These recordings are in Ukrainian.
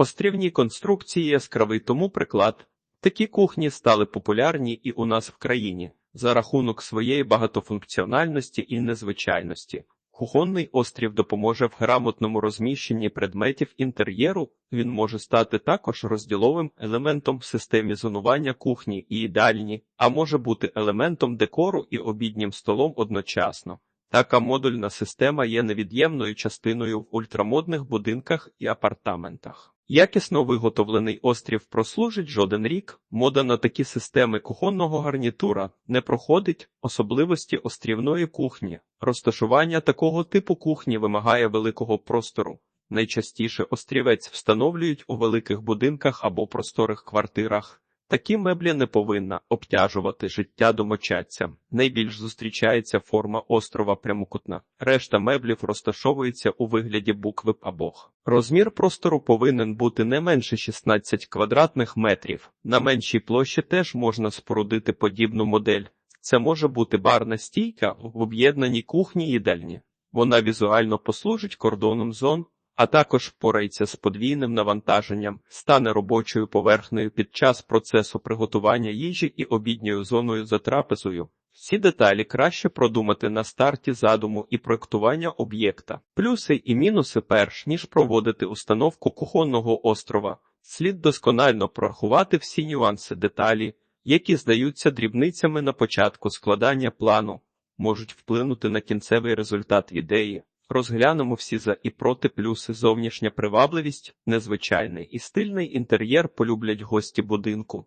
Острівні конструкції яскравий тому приклад. Такі кухні стали популярні і у нас в країні за рахунок своєї багатофункціональності і незвичайності. Кухонний острів допоможе в грамотному розміщенні предметів інтер'єру. Він може стати також розділовим елементом в системі зонування кухні і їдальні, а може бути елементом декору і обіднім столом одночасно. Така модульна система є невід'ємною частиною в ультрамодних будинках і апартаментах. Якісно виготовлений острів прослужить жоден рік. Мода на такі системи кухонного гарнітура не проходить особливості острівної кухні. Розташування такого типу кухні вимагає великого простору. Найчастіше острівець встановлюють у великих будинках або просторих квартирах. Такі меблі не повинна обтяжувати життя домочадця. Найбільш зустрічається форма острова прямокутна. Решта меблів розташовується у вигляді букви абох. Розмір простору повинен бути не менше 16 квадратних метрів. На меншій площі теж можна спорудити подібну модель. Це може бути барна стійка в об'єднаній кухні їдальні. Вона візуально послужить кордоном зон, а також впорається з подвійним навантаженням, стане робочою поверхнею під час процесу приготування їжі і обідньою зоною за трапезою. Всі деталі краще продумати на старті задуму і проектування об'єкта. Плюси і мінуси перш ніж проводити установку кухонного острова. Слід досконально прорахувати всі нюанси деталі, які здаються дрібницями на початку складання плану, можуть вплинути на кінцевий результат ідеї. Розглянемо всі за і проти плюси зовнішня привабливість, незвичайний і стильний інтер'єр полюблять гості будинку.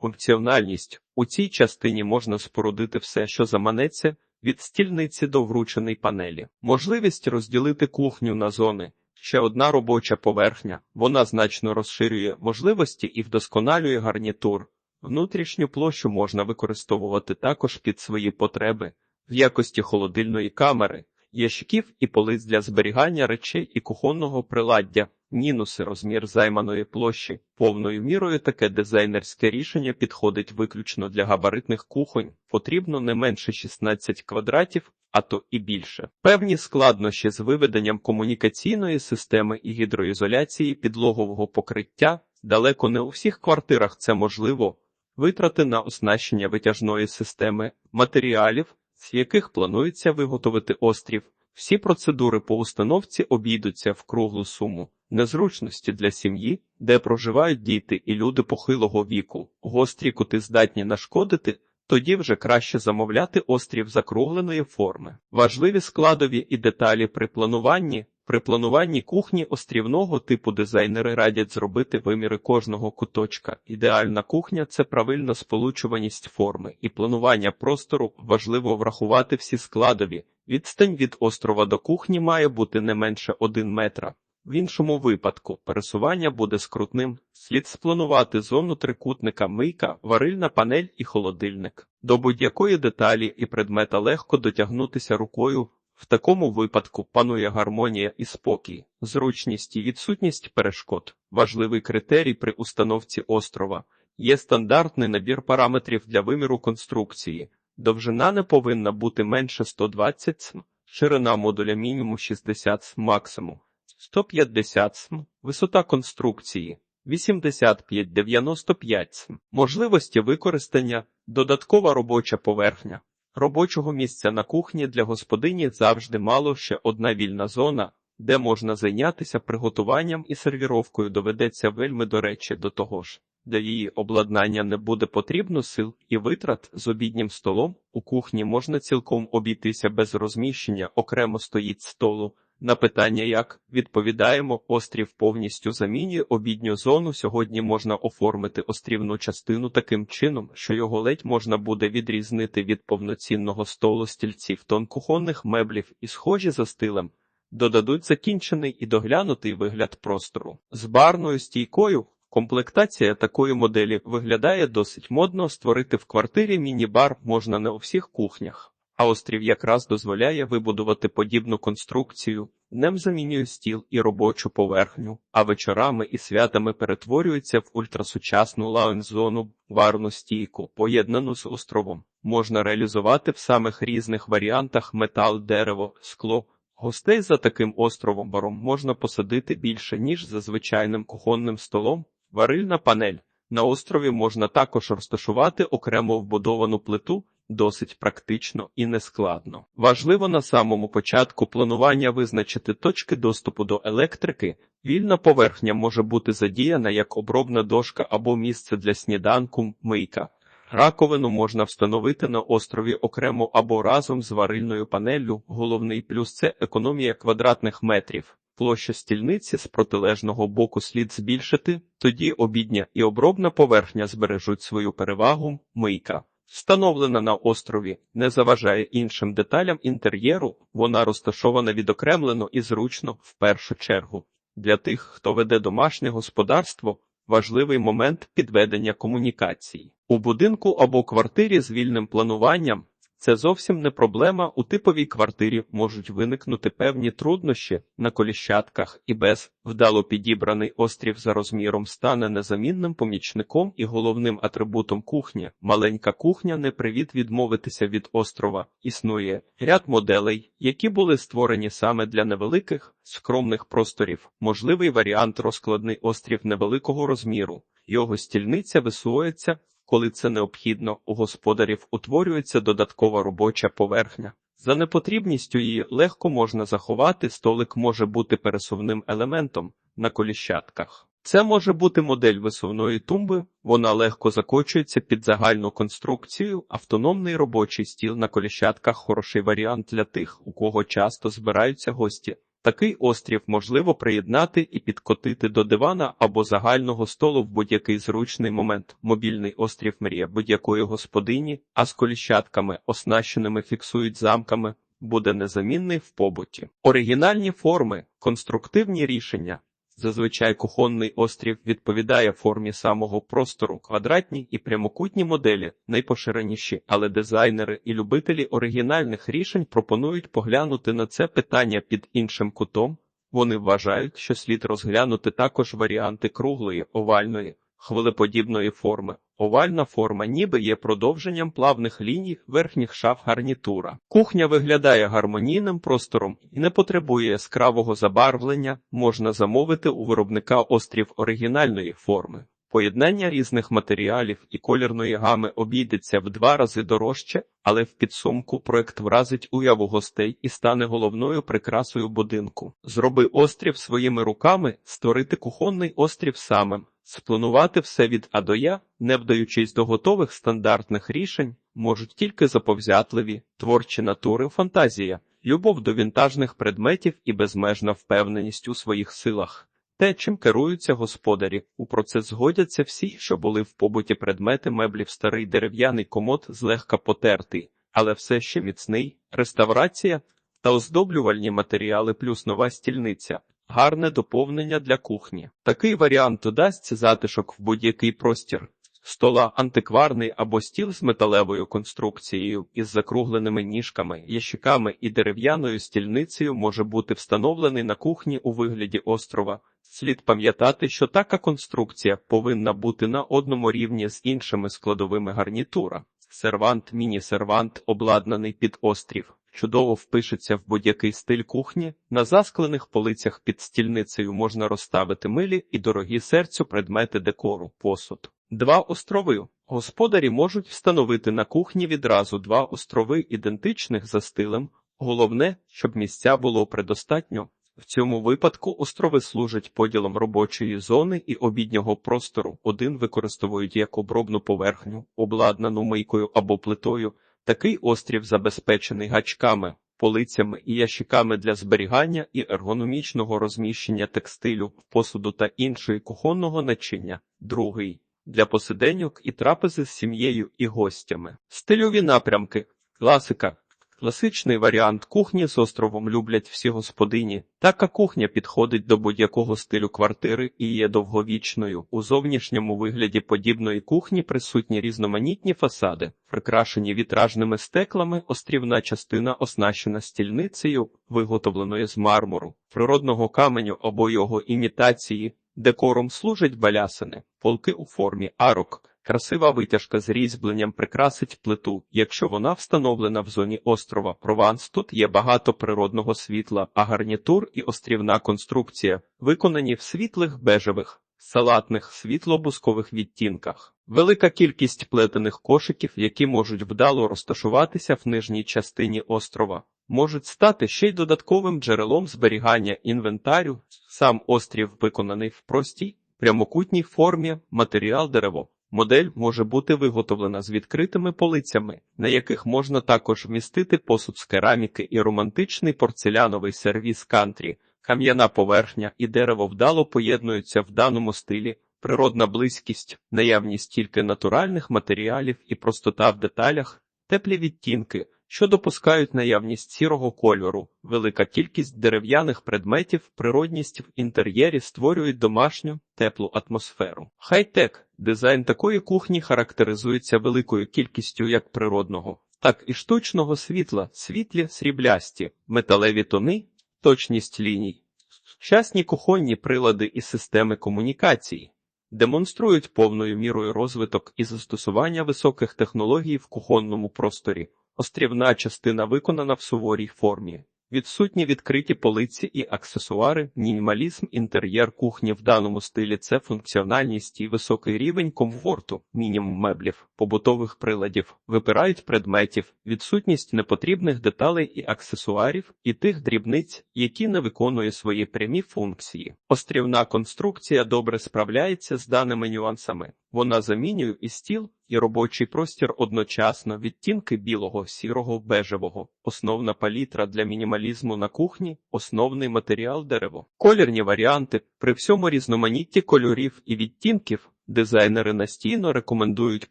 Функціональність у цій частині можна спорудити все, що заманеться, від стільниці до врученої панелі. Можливість розділити кухню на зони. Ще одна робоча поверхня. Вона значно розширює можливості і вдосконалює гарнітур. Внутрішню площу можна використовувати також під свої потреби в якості холодильної камери ящиків і полиць для зберігання речей і кухонного приладдя, мінуси розмір займаної площі. Повною мірою таке дизайнерське рішення підходить виключно для габаритних кухонь, потрібно не менше 16 квадратів, а то і більше. Певні складнощі з виведенням комунікаційної системи і гідроізоляції підлогового покриття далеко не у всіх квартирах це можливо. Витрати на оснащення витяжної системи матеріалів, з яких планується виготовити острів. Всі процедури по установці обійдуться в круглу суму. Незручності для сім'ї, де проживають діти і люди похилого віку, гострі кути здатні нашкодити, тоді вже краще замовляти острів закругленої форми. Важливі складові і деталі при плануванні. При плануванні кухні острівного типу дизайнери радять зробити виміри кожного куточка. Ідеальна кухня це правильна сполучуваність форми і планування простору. Важливо врахувати всі складові. Відстань від острова до кухні має бути не менше 1 метра. В іншому випадку пересування буде скрутним. Слід спланувати зону трикутника, мийка, варильна панель і холодильник. До будь-якої деталі і предмета легко дотягнутися рукою. В такому випадку панує гармонія і спокій, зручність і відсутність перешкод. Важливий критерій при установці острова є стандартний набір параметрів для виміру конструкції. Довжина не повинна бути менше 120 см, ширина модуля мінімум 60 см, максимум 150 см, висота конструкції 85-95 см, можливості використання, додаткова робоча поверхня. Робочого місця на кухні для господині завжди мало ще одна вільна зона, де можна зайнятися приготуванням і сервіровкою доведеться вельми до речі до того ж. Для її обладнання не буде потрібно сил і витрат з обіднім столом. У кухні можна цілком обійтися без розміщення, окремо стоїть столу. На питання, як відповідаємо, острів повністю замінює обідню зону. Сьогодні можна оформити острівну частину таким чином, що його ледь можна буде відрізнити від повноцінного столу стільців тон кухонних меблів і схожі за стилем. Додадуть закінчений і доглянутий вигляд простору з барною стійкою. Комплектація такої моделі виглядає досить модно. Створити в квартирі міні-бар можна не у всіх кухнях. А острів якраз дозволяє вибудувати подібну конструкцію, днем замінює стіл і робочу поверхню, а вечорами і святами перетворюється в ультрасучасну лаунж-зону, варну стійку, поєднану з островом. Можна реалізувати в самих різних варіантах метал, дерево, скло, Гостей за таким островом баром можна посадити більше, ніж за звичайним кухонним столом. Варильна панель. На острові можна також розташувати окремо вбудовану плиту, досить практично і нескладно. Важливо на самому початку планування визначити точки доступу до електрики. Вільна поверхня може бути задіяна як обробна дошка або місце для сніданку, мийка. Раковину можна встановити на острові окремо або разом з варильною панеллю. Головний плюс це економія квадратних метрів. Площа стільниці з протилежного боку слід збільшити, тоді обідня і обробна поверхня збережуть свою перевагу. Мийка. Встановлена на острові, не заважає іншим деталям інтер'єру, вона розташована відокремлено і зручно в першу чергу. Для тих, хто веде домашнє господарство, важливий момент підведення комунікацій. У будинку або квартирі з вільним плануванням це зовсім не проблема. У типовій квартирі можуть виникнути певні труднощі на коліщатках, і без вдало підібраний острів за розміром стане незамінним помічником і головним атрибутом кухні. Маленька кухня не привід відмовитися від острова. Існує ряд моделей, які були створені саме для невеликих, скромних просторів. Можливий варіант розкладний острів невеликого розміру. Його стільниця висується коли це необхідно, у господарів утворюється додаткова робоча поверхня. За непотрібністю її легко можна заховати, столик може бути пересувним елементом на коліщатках. Це може бути модель висувної тумби, вона легко закочується під загальну конструкцію, автономний робочий стіл на коліщатках хороший варіант для тих, у кого часто збираються гості. Такий острів можливо приєднати і підкотити до дивана або загального столу в будь-який зручний момент. Мобільний острів мрія будь-якої господині, а з коліщатками, оснащеними фіксують замками, буде незамінний в побуті. Оригінальні форми, конструктивні рішення. Зазвичай кухонний острів відповідає формі самого простору, квадратні і прямокутні моделі, найпоширеніші, але дизайнери і любителі оригінальних рішень пропонують поглянути на це питання під іншим кутом. Вони вважають, що слід розглянути також варіанти круглої, овальної, хвилеподібної форми. Овальна форма ніби є продовженням плавних ліній верхніх шаф гарнітура. Кухня виглядає гармонійним простором і не потребує яскравого забарвлення, можна замовити у виробника острів оригінальної форми. Поєднання різних матеріалів і колірної гами обійдеться в два рази дорожче, але в підсумку проект вразить уяву гостей і стане головною прикрасою будинку. Зроби острів своїми руками, створити кухонний острів самим. Спланувати все від А до Я, не вдаючись до готових стандартних рішень, можуть тільки заповзятливі, творчі натури, фантазія, любов до вінтажних предметів і безмежна впевненість у своїх силах. Те, чим керуються господарі, у процес згодяться всі, що були в побуті предмети меблів, старий дерев'яний комод злегка потертий, але все ще міцний, реставрація та оздоблювальні матеріали плюс нова стільниця. Гарне доповнення для кухні. Такий варіант додасть затишок в будь-який простір. Стола антикварний або стіл з металевою конструкцією із закругленими ніжками, ящиками і дерев'яною стільницею може бути встановлений на кухні у вигляді острова. Слід пам'ятати, що така конструкція повинна бути на одному рівні з іншими складовими гарнітура. Сервант, міні-сервант, обладнаний під острів чудово впишеться в будь-який стиль кухні. На засклених полицях під стільницею можна розставити милі і дорогі серцю предмети декору, посуд. Два острови. Господарі можуть встановити на кухні відразу два острови ідентичних за стилем. Головне, щоб місця було предостатньо. В цьому випадку острови служать поділом робочої зони і обіднього простору. Один використовують як обробну поверхню, обладнану мийкою або плитою. Такий острів забезпечений гачками, полицями і ящиками для зберігання і ергономічного розміщення текстилю, посуду та іншої кухонного начиння. Другий для посиденьок і трапези з сім'єю і гостями. Стильові напрямки, класика. Класичний варіант кухні з островом люблять всі господині. Така кухня підходить до будь-якого стилю квартири і є довговічною. У зовнішньому вигляді подібної кухні присутні різноманітні фасади, прикрашені вітражними стеклами, острівна частина оснащена стільницею, виготовленою з мармуру, природного каменю або його імітації. Декором служать балясини, полки у формі арок, Красива витяжка з різьбленням прикрасить плиту, якщо вона встановлена в зоні острова Прованс. Тут є багато природного світла, а гарнітур і острівна конструкція виконані в світлих бежевих, салатних світло-бускових відтінках. Велика кількість плетених кошиків, які можуть вдало розташуватися в нижній частині острова, можуть стати ще й додатковим джерелом зберігання інвентарю. Сам острів виконаний в простій, прямокутній формі, матеріал дерево. Модель може бути виготовлена з відкритими полицями, на яких можна також вмістити посуд з кераміки і романтичний порцеляновий сервіс кантрі. Кам'яна поверхня і дерево вдало поєднуються в даному стилі, природна близькість, наявність тільки натуральних матеріалів і простота в деталях, теплі відтінки, що допускають наявність сірого кольору, велика кількість дерев'яних предметів, природність в інтер'єрі створюють домашню теплу атмосферу. Хай-тек дизайн такої кухні характеризується великою кількістю як природного, так і штучного світла, світлі, сріблясті, металеві тони, точність ліній. Сучасні кухонні прилади і системи комунікації демонструють повною мірою розвиток і застосування високих технологій в кухонному просторі. Острівна частина виконана в суворій формі. Відсутні відкриті полиці і аксесуари, мінімалізм, інтер'єр кухні в даному стилі це функціональність і високий рівень комфорту, мінімум меблів, побутових приладів, випирають предметів, відсутність непотрібних деталей і аксесуарів, і тих дрібниць, які не виконує свої прямі функції. Острівна конструкція добре справляється з даними нюансами. Вона замінює і стіл, і робочий простір одночасно відтінки білого, сірого, бежевого, основна палітра для мінімалізму на кухні, основний матеріал дерево. Колірні варіанти при всьому різноманітті кольорів і відтінків дизайнери настійно рекомендують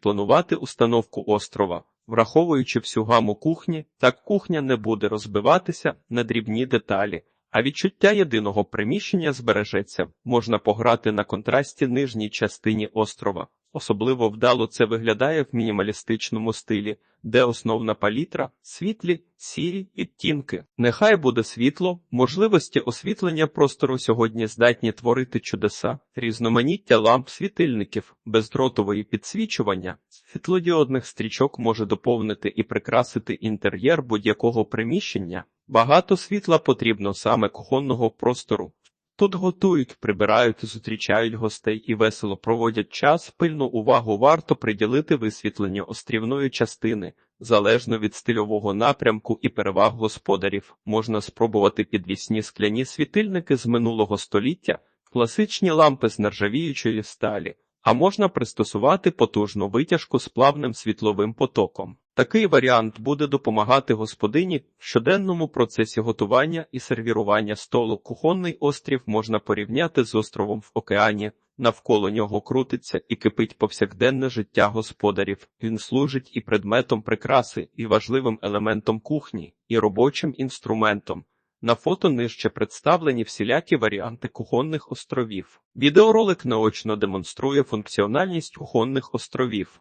планувати установку острова. Враховуючи всю гаму кухні, так кухня не буде розбиватися на дрібні деталі, а відчуття єдиного приміщення збережеться, можна пограти на контрасті нижній частині острова. Особливо вдало це виглядає в мінімалістичному стилі, де основна палітра світлі, сірі відтінки. Нехай буде світло, можливості освітлення простору сьогодні здатні творити чудеса, різноманіття ламп світильників, бездротової підсвічування, світлодіодних стрічок може доповнити і прикрасити інтер'єр будь-якого приміщення. Багато світла потрібно саме кухонного простору. Тут готують, прибирають, зустрічають гостей і весело проводять час. Пильну увагу варто приділити висвітленню острівної частини. Залежно від стильового напрямку і переваг господарів, можна спробувати підвісні скляні світильники з минулого століття, класичні лампи з нержавіючої сталі, а можна пристосувати потужну витяжку з плавним світловим потоком. Такий варіант буде допомагати господині в щоденному процесі готування і сервірування столу. Кухонний острів можна порівняти з островом в океані. Навколо нього крутиться і кипить повсякденне життя господарів. Він служить і предметом прикраси, і важливим елементом кухні, і робочим інструментом. На фото нижче представлені всілякі варіанти кухонних островів. Відеоролик наочно демонструє функціональність кухонних островів.